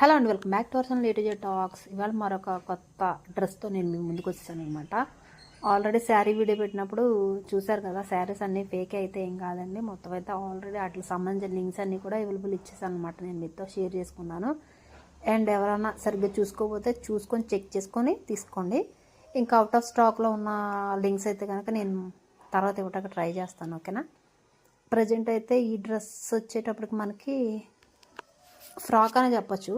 Hello అండి welcome back to our channel talks. ఇవాళ మరొక కొత్త డ్రెస్తో నేను మీ ముందుకు వచ్చాను అనమాట ఆల్రెడీ శారీ వీడియో పెట్టినప్పుడు చూశారు కదా శారీస్ అన్నీ ఫేక్ అయితే ఏం కాదండి. మొత్తం అయితే ఆల్రెడీ వాటికి సంబంధించిన లింక్స్ అన్నీ కూడా అవైలబుల్ ఇచ్చేసాను అనమాట నేను మీతో షేర్ చేసుకున్నాను. అండ్ ఎవరైనా సరిగ్గా చూసుకోకపోతే చూసుకొని చెక్ చేసుకొని తీసుకోండి. ఇంకా అవుట్ ఆఫ్ స్టాక్లో ఉన్న లింక్స్ అయితే కనుక నేను తర్వాత ఇవ్వటానికి ట్రై చేస్తాను ఓకేనా ప్రజెంట్ అయితే ఈ డ్రెస్ వచ్చేటప్పటికి మనకి ఫ్రాక్ అనే చెప్పచ్చు.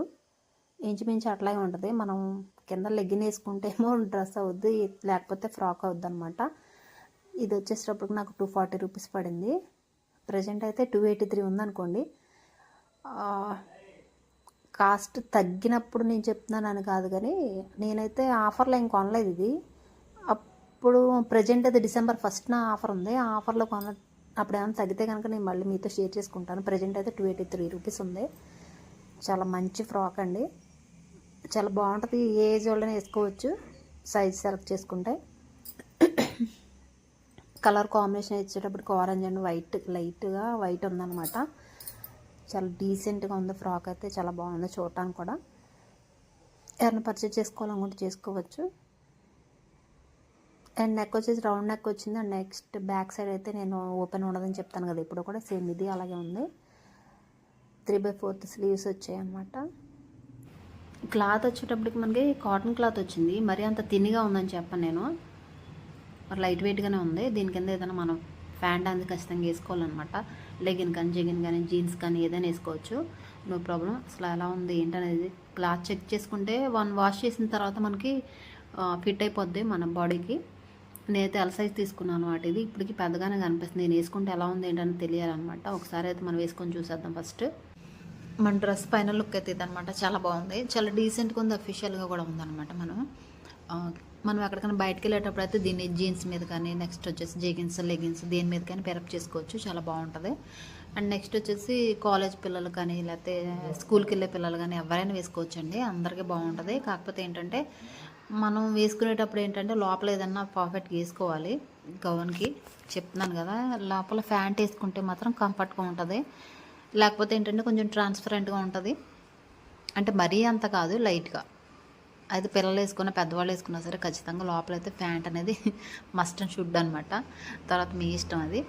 ఇంచుమించు అట్లాగే ఉంటుంది. మనం కింద లెగ్గిన్ వేసుకుంటేమో డ్రెస్ అవుద్ది లేకపోతే ఫ్రాక్ అవుద్ది అనమాట ఇది వచ్చేసేటప్పటికి నాకు టూ ఫార్టీ రూపీస్ పడింది. ప్రజెంట్ అయితే టూ ఎయిటీ త్రీ ఉందనుకోండి. కాస్ట్ తగ్గినప్పుడు నేను చెప్తున్నానని కాదు కానీ నేనైతే ఆఫర్లో ఏం కొనలేదు ఇది. అప్పుడు ప్రజెంట్ అయితే డిసెంబర్ ఫస్ట్న ఆఫర్ ఉంది. ఆ ఆఫర్లో కొన అప్పుడు ఏమైనా తగ్గితే కనుక నేను మళ్ళీ మీతో షేర్ చేసుకుంటాను. ప్రజెంట్ అయితే టూ ఎయిటీ త్రీ రూపీస్ ఉంది. చాలా మంచి ఫ్రాక్ అండి. చాలా బాగుంటుంది. ఏ ఏజ్ వాళ్ళని వేసుకోవచ్చు. సైజ్ సెలెక్ట్ చేసుకుంటే. కలర్ కాంబినేషన్ ఇచ్చేటప్పటికి ఆరెంజ్ అండ్ వైట్ లైట్గా వైట్ ఉందన్నమాట. చాలా డీసెంట్గా ఉంది ఫ్రాక్ అయితే. చాలా బాగుంది చూడటానికి కూడా. ఎవరైనా పర్చేజ్ చేసుకోవాలనుకుంటే చేసుకోవచ్చు. అండ్ నెక్ వచ్చేసి రౌండ్ నెక్ వచ్చింది. అండ్ నెక్స్ట్ బ్యాక్ సైడ్ అయితే నేను ఓపెన్ ఉండదని చెప్తాను కదా. ఇప్పుడు కూడా సేమ్ ఇది అలాగే ఉంది. త్రీ బై ఫోర్త్ స్లీవ్స్ వచ్చాయన్నమాట. క్లాత్ వచ్చేటప్పటికి మనకి కాటన్ క్లాత్ వచ్చింది. మరీ అంత తిన్నిగా ఉందని చెప్పను నేను. మరి లైట్ వెయిట్గానే ఉంది. దీని కింద ఏదైనా మనం ప్యాంట్ అనేది ఖచ్చితంగా వేసుకోవాలన్నమాట. లెగిన్ కానీ జగిన్ కానీ జీన్స్ కానీ ఏదైనా వేసుకోవచ్చు. నో ప్రాబ్లం అసలు ఎలా ఉంది ఏంటనేది క్లాత్ చెక్ చేసుకుంటే వన్ వాష్ చేసిన తర్వాత మనకి ఫిట్ అయిపోద్ది మన బాడీకి. నేనైతే ఎల్ సైజ్ తీసుకున్నాను అనమాట ఇది ఇప్పటికి పెద్దగానే కనిపిస్తుంది. నేను వేసుకుంటే ఎలా ఉంది ఏంటని తెలియాలన్నమాట. ఒకసారి అయితే మనం వేసుకొని చూసేద్దాం ఫస్ట్. మన డ్రెస్ పైన లుక్ అయితే అనమాట చాలా బాగుంది. చాలా డీసెంట్గా ఉంది. అఫీషియల్గా కూడా ఉందన్నమాట మనం. మనం ఎక్కడికైనా బయటకు వెళ్ళేటప్పుడు అయితే దీన్ని జీన్స్ మీద కానీ నెక్స్ట్ వచ్చేసి జెగిన్స్ లెగిన్స్ దేని మీద కానీ పెరప్ చేసుకోవచ్చు. చాలా బాగుంటుంది. అండ్ నెక్స్ట్ వచ్చేసి కాలేజ్ పిల్లలు కానీ లేకపోతే స్కూల్కి వెళ్ళే పిల్లలు కానీ ఎవరైనా వేసుకోవచ్చు అండి అందరికీ బాగుంటుంది. కాకపోతే ఏంటంటే మనం వేసుకునేటప్పుడు ఏంటంటే లోపల ఏదన్నా పర్ఫెక్ట్గా వేసుకోవాలి. గౌన్కి చెప్తున్నాను కదా లోపల ఫ్యాంట్ వేసుకుంటే మాత్రం కంఫర్ట్గా ఉంటుంది. లేకపోతే ఏంటంటే కొంచెం ట్రాన్స్పరెంట్గా ఉంటుంది. అంటే మరీ అంత కాదు లైట్గా. అది పిల్లలు వేసుకున్న పెద్దవాళ్ళు వేసుకున్నా సరే ఖచ్చితంగా లోపల అయితే ప్యాంట్ అనేది మస్ట్ అండ్ షుడ్ అనమాట తర్వాత మీ ఇష్టం అది.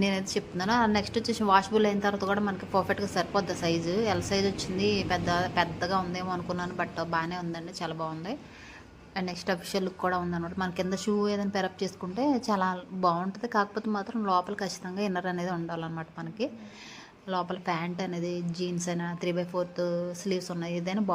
నేనైతే చెప్తున్నాను. నెక్స్ట్ వచ్చేసి వాషబుల్ అయిన తర్వాత కూడా మనకి పర్ఫెక్ట్గా సరిపోద్ది సైజు ఎల్ సైజ్ వచ్చింది పెద్ద పెద్దగా ఉందేమో అనుకున్నాను బట్ బాగానే ఉందండి చాలా బాగుంది. అండ్ నెక్స్ట్ అఫిషియల్ లుక్ కూడా ఉందన్నమాట. మన కింద షూ ఏదైనా పెరప్ చేసుకుంటే చాలా బాగుంటుంది. కాకపోతే మాత్రం లోపల ఖచ్చితంగా ఇన్నర్ అనేది ఉండాలన్నమాట మనకి. లోపల ప్యాంట్ అనేది జీన్స్ అయినా త్రీ బై ఫోర్త్ స్లీవ్స్ ఉన్నాయి. ఏదైనా బాగుంటుంది